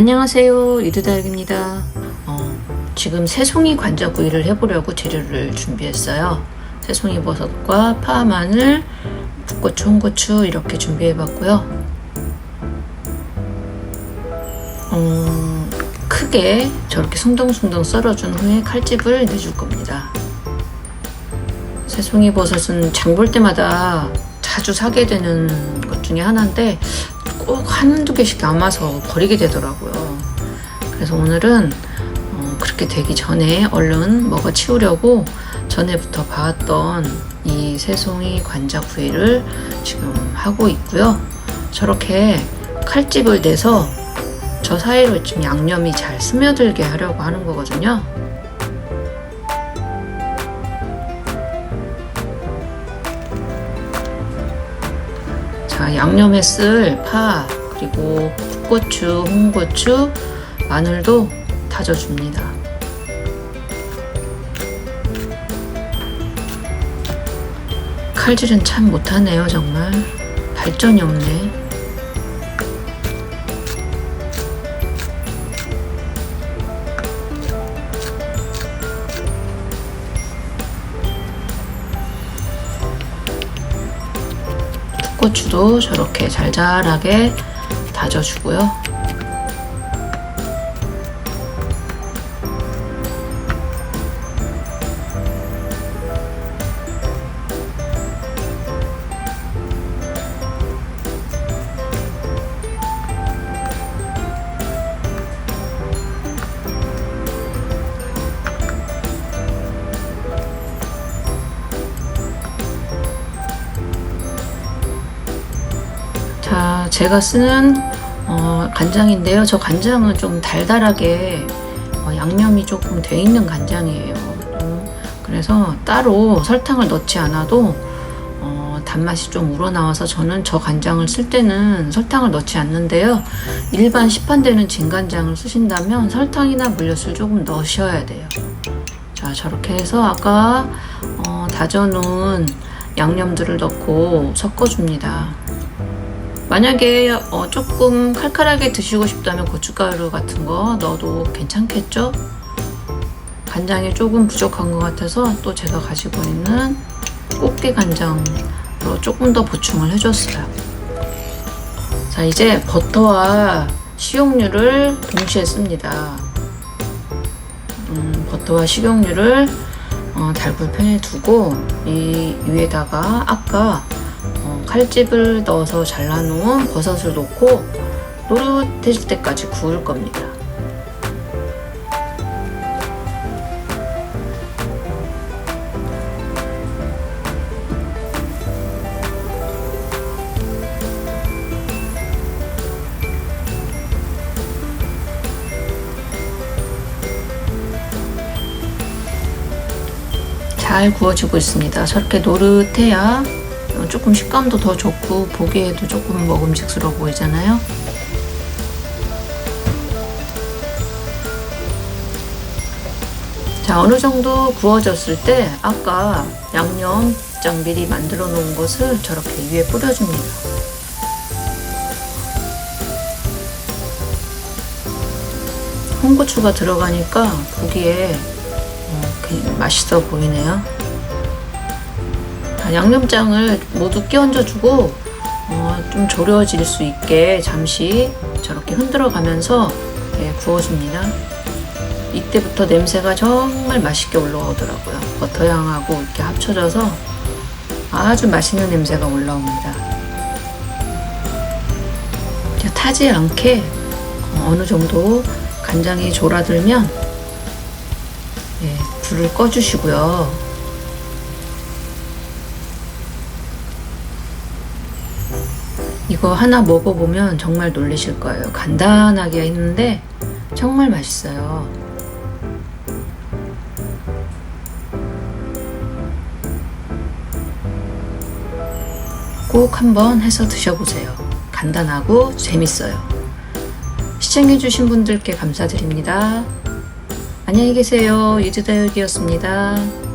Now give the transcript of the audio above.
안녕하세요 이드다육입니다. 어, 지금 새송이 관자구이를 해보려고 재료를 준비했어요. 새송이 버섯과 파, 마늘, 풋고추, 홍고추 이렇게 준비해봤고요. 어, 크게 저렇게 숭덩숭덩 썰어준 후에 칼집을 내줄 겁니다. 새송이 버섯은 장 볼 때마다 자주 사게 되는 것 중에 하나인데 꼭 한두 개씩 남아서 버리게 되더라고요. 그래서 오늘은 어, 그렇게 되기 전에 얼른 먹어 치우려고 전에부터 봐왔던 이 새송이 관자 구이를 지금 하고 있고요. 저렇게 칼집을 내서 저 사이로 좀 양념이 잘 스며들게 하려고 하는 거거든요. 자, 양념에 쓸 파, 그리고 풋고추, 홍고추, 마늘도 다져줍니다. 칼질은 참 못하네요, 정말. 발전이 없네. 고추도 저렇게 잘잘하게 다져주고요. 자, 제가 쓰는 어, 간장인데요. 저 간장은 좀 달달하게 어, 양념이 조금 돼 있는 간장이에요. 음, 그래서 따로 설탕을 넣지 않아도 어, 단맛이 좀 우러나와서 저는 저 간장을 쓸 때는 설탕을 넣지 않는데요. 일반 시판되는 진간장을 쓰신다면 설탕이나 물엿을 조금 넣으셔야 돼요. 자, 저렇게 해서 아까 어, 다져놓은 양념들을 넣고 섞어줍니다. 만약에 어, 조금 칼칼하게 드시고 싶다면 고춧가루 같은 거 넣어도 괜찮겠죠? 간장이 조금 부족한 것 같아서 또 제가 가지고 있는 꽃게 간장으로 조금 더 보충을 해줬어요. 자, 이제 버터와 식용유를 동시에 씁니다. 음, 버터와 식용유를 어, 달굴 팬에 두고 이 위에다가 아까 어, 칼집을 넣어서 잘라놓은 버섯을 넣고 노릇해질 때까지 구울 겁니다. 잘 구워지고 있습니다. 저렇게 노릇해야 어, 조금 식감도 더 좋고 보기에도 조금 먹음직스러워 보이잖아요. 자 어느 정도 구워졌을 때 아까 양념장 미리 만들어 놓은 것을 저렇게 위에 뿌려줍니다. 홍고추가 들어가니까 보기에 어, 맛있어 보이네요. 자, 양념장을 모두 끼얹어주고 어, 좀 졸여질 수 있게 잠시 저렇게 흔들어 가면서 예, 구워줍니다. 이때부터 냄새가 정말 맛있게 올라오더라고요. 버터향하고 이렇게 합쳐져서 아주 맛있는 냄새가 올라옵니다. 타지 않게 어, 어느 정도 간장이 졸아들면 예, 불을 꺼주시고요. 이거 하나 먹어보면 정말 놀라실 거예요. 간단하게 했는데 정말 맛있어요. 꼭 한번 해서 드셔보세요. 간단하고 재밌어요. 시청해주신 분들께 감사드립니다. 안녕히 계세요. 유즈다육이었습니다.